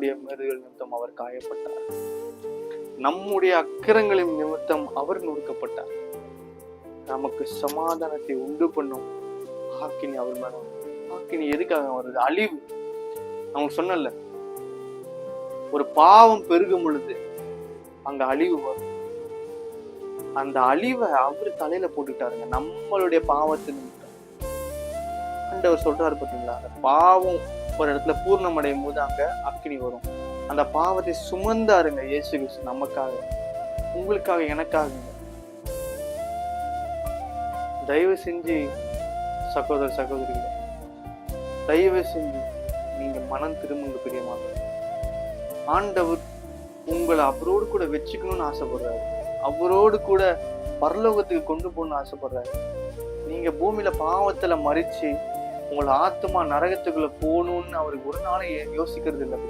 நம்முடைய மேதுகள் நிமித்தம் அவர் காயப்பட்டார். நம்முடைய அக்கிரங்களின் நிமித்தம் அவர் நொறுக்கப்பட்டார். நமக்கு சமாதானத்தை உண்டு பண்ணும் ஹாக்கினி அவர் மேல ஹாக்கினி எதுக்காக வருது அழிவு. அவங்க சொன்னல ஒரு பாவம் பெருகும் பொழுது அங்க அழிவு வரும். அந்த அழிவை அவர் தலையில போட்டுட்டாருங்க நம்மளுடைய பாவத்தின் நிமித்தம். ஆண்டவர் சொல்றாரு பாத்தீங்களா? அந்த பாவம் ஒரு இடத்துல பூர்ணம் அடையும் போது அங்க அக்கினி வரும். அந்த பாவத்தை சுமந்தாருங்க இயேசு கிறிஸ்து நமக்காக உங்களுக்காக எனக்காக. தயவு செஞ்சு சகோதர சகோதரிகள் தயவு செஞ்சு நீங்க மனம் திரும்புங்க பிரியமாக ஆண்டவர் உங்களை அவரோடு கூட வச்சுக்கணும்னு ஆசைப்படுறாரு. அவரோடு கூட பரலோகத்துக்கு கொண்டு போகணும்னு ஆசைப்படுறாரு. நீங்க பூமியில பாவத்துல மறிச்சு உங்களை ஆத்மா நரகத்துக்குள்ள போகணும்னு அவருக்கு ஒரு நாளை யோசிக்கிறது இல்லை.